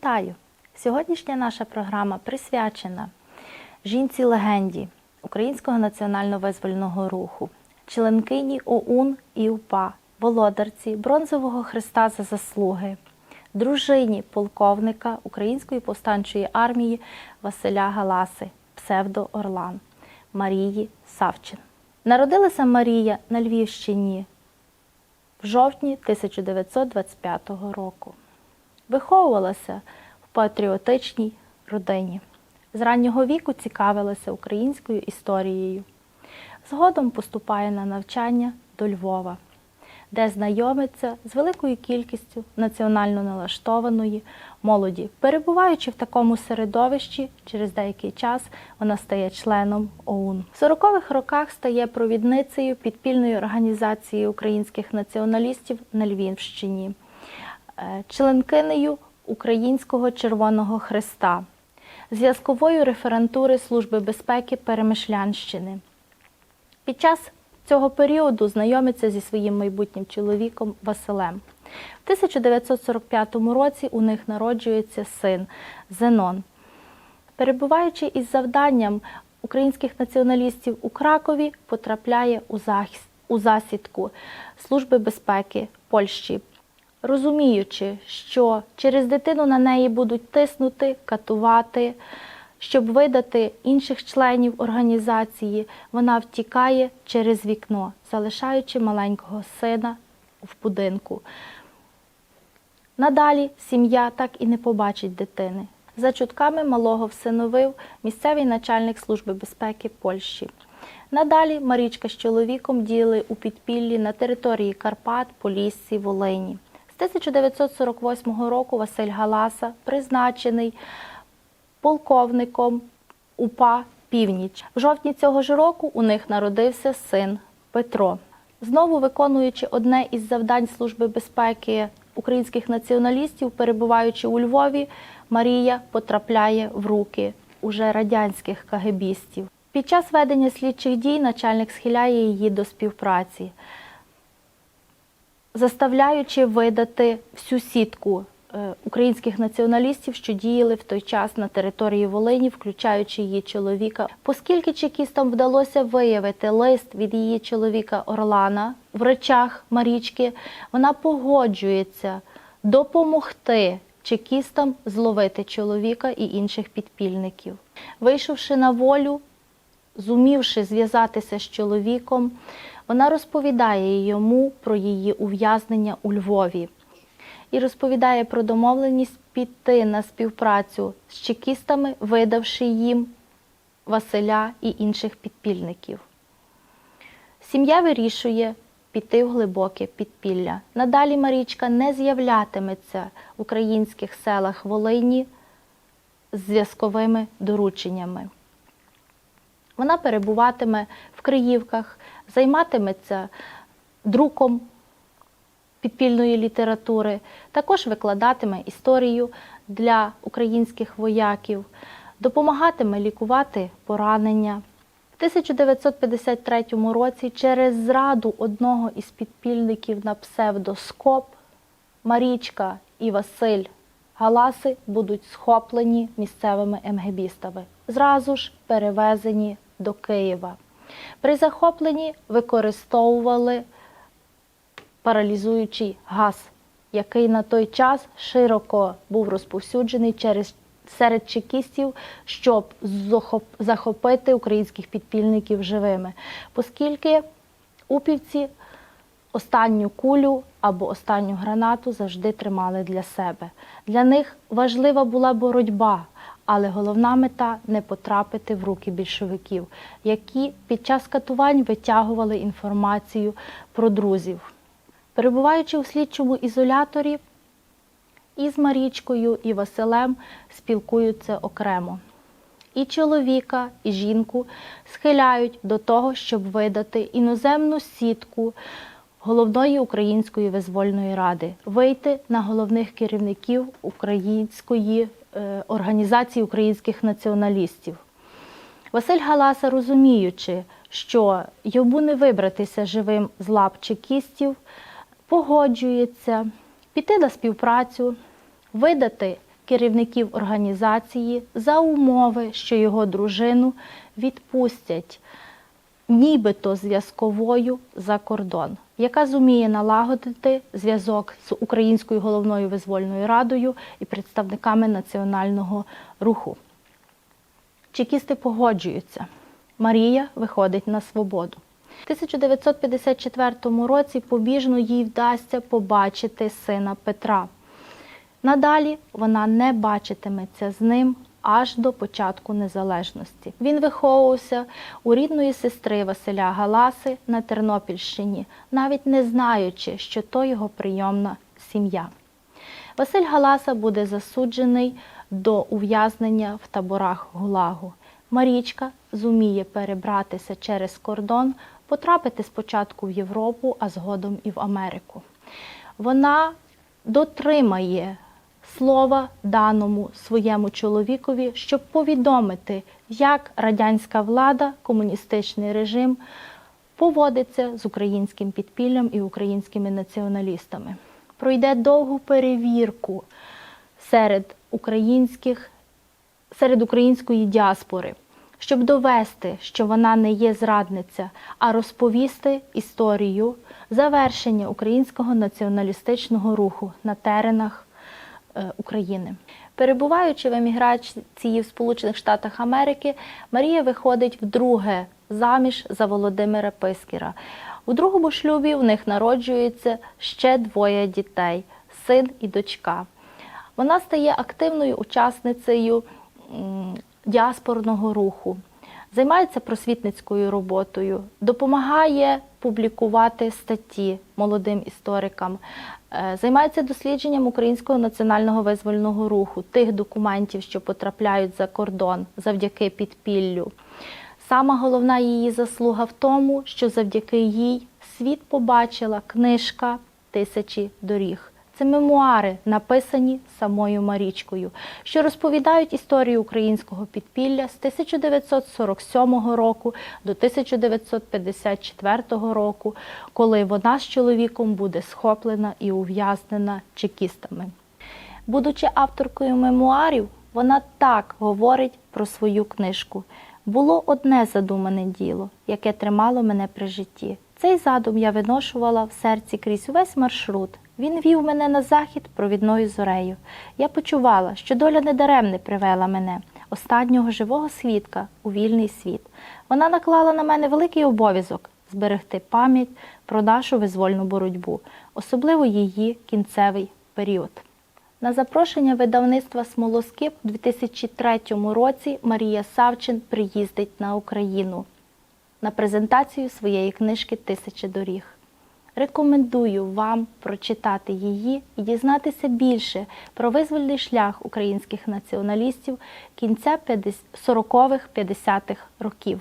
Вітаю! Сьогоднішня наша програма присвячена жінці легенді Українського національно-визвольного руху, членкині ОУН і УПА, володарці Бронзового Христа за заслуги, дружині полковника Української повстанчої армії Василя Галаси, псевдо Орлан, Марії Савчин. Народилася Марія на Львівщині в жовтні 1925 року. Виховувалася в патріотичній родині. З раннього віку цікавилася українською історією. Згодом поступає на навчання до Львова, де знайомиться з великою кількістю національно налаштованої молоді. Перебуваючи в такому середовищі, через деякий час вона стає членом ОУН. В 40-х роках стає провідницею підпільної організації українських націоналістів на Львівщині, членкинею Українського Червоного Христа, зв'язковою референтури Служби безпеки Перемишлянщини. Під час цього періоду знайомиться зі своїм майбутнім чоловіком Василем. В 1945 році у них народжується син Зенон. Перебуваючи із завданням українських націоналістів у Кракові, потрапляє у засідку Служби безпеки Польщі, розуміючи, що через дитину на неї будуть тиснути, катувати. Щоб видати інших членів організації, вона втікає через вікно, залишаючи маленького сина в будинку. Надалі сім'я так і не побачить дитини. За чутками малого всиновив місцевий начальник Служби безпеки Польщі. Надалі Марічка з чоловіком діяли у підпіллі на території Карпат, Поліссі, Волині. З 1948 року Василь Галаса призначений полковником УПА Північ. В жовтні цього ж року у них народився син Петро. Знову виконуючи одне із завдань Служби безпеки українських націоналістів, перебуваючи у Львові, Марія потрапляє в руки уже радянських кагебістів. Під час ведення слідчих дій начальник схиляє її до співпраці, заставляючи видати всю сітку е, українських націоналістів, що діяли в той час на території Волині, включаючи її чоловіка. Оскільки чекістам вдалося виявити лист від її чоловіка Орлана в речах Марічки, вона погоджується допомогти чекістам зловити чоловіка і інших підпільників. Вийшовши на волю, зумівши зв'язатися з чоловіком, вона розповідає йому про її ув'язнення у Львові і розповідає про домовленість піти на співпрацю з чекістами, видавши їм Василя і інших підпільників. Сім'я вирішує піти в глибоке підпілля. Надалі Марічка не з'являтиметься в українських селах Волині з зв'язковими дорученнями. Вона перебуватиме в Криївках, займатиметься друком підпільної літератури, також викладатиме історію для українських вояків, допомагатиме лікувати поранення. В 1953 році через зраду одного із підпільників на псевдоскоп Марічка і Василь Галаси будуть схоплені місцевими МГБістами, зразу ж перевезені до Києва. При захопленні використовували паралізуючий газ, який на той час широко був розповсюджений через серед чекістів, щоб захопити українських підпільників живими, оскільки упівці останню кулю або останню гранату завжди тримали для себе. Для них важлива була боротьба, але головна мета не потрапити в руки більшовиків, які під час катувань витягували інформацію про друзів. Перебуваючи у слідчому ізоляторі, і з Марічкою, і Василем спілкуються окремо. І чоловіка, і жінку схиляють до того, щоб видати іноземну сітку головної української визвольної ради, вийти на головних керівників української е, організації українських націоналістів. Василь Галаса, розуміючи, що йому не вибратися живим з лап чекістів, погоджується піти на співпрацю, видати керівників організації за умови, що його дружину відпустять нібито зв'язковою за кордон, яка зуміє налагодити зв'язок з Українською головною визвольною радою і представниками національного руху. Чекісти погоджуються. Марія виходить на свободу. У 1954 році побіжно їй вдасться побачити сина Петра. Надалі вона не бачитиметься з ним аж до початку незалежності. Він виховувався у рідної сестри Василя Галаси на Тернопільщині, навіть не знаючи, що то його прийомна сім'я. Василь Галаса буде засуджений до ув'язнення в таборах Гулагу. Марічка зуміє перебратися через кордон, потрапити спочатку в Європу, а згодом і в Америку. Вона дотримає слова даному своєму чоловікові, щоб повідомити, як радянська влада, комуністичний режим поводиться з українським підпіллям і українськими націоналістами. Пройде довгу перевірку серед українських серед української діаспори, щоб довести, що вона не є зрадниця, а розповісти історію завершення українського націоналістичного руху на теренах України. Перебуваючи в еміграції в Сполучених Штатах Америки, Марія виходить вдруге заміж за Володимира Пискіра. У другому шлюбі в них народжується ще двоє дітей син і дочка. Вона стає активною учасницею діаспорного руху, займається просвітницькою роботою, допомагає публікувати статті молодим історикам, е, займається дослідженням українського національного визвольного руху, тих документів, що потрапляють за кордон завдяки підпіллю. Сама головна її заслуга в тому, що завдяки їй світ побачила книжка Тисячі доріг. Це мемуари, написані самою Марічкою, що розповідають історію українського підпілля з 1947 року до 1954 року, коли вона з чоловіком буде схоплена і ув'язнена чекістами. Будучи авторкою мемуарів, вона так говорить про свою книжку. Було одне задумане діло, яке тримало мене при житті. Цей задум я виношувала в серці крізь увесь маршрут. Він вів мене на захід провідною зорею. Я почувала, що доля недаремне привела мене, останнього живого свідка, у вільний світ. Вона наклала на мене великий обов'язок зберегти пам'ять про нашу визвольну боротьбу, особливо її кінцевий період. На запрошення видавництва Смолоскип у 2003 році Марія Савчин приїздить на Україну на презентацію своєї книжки Тисяча доріг. Рекомендую вам прочитати її і дізнатися більше про визвольний шлях українських націоналістів кінця 40-х, 50-х років.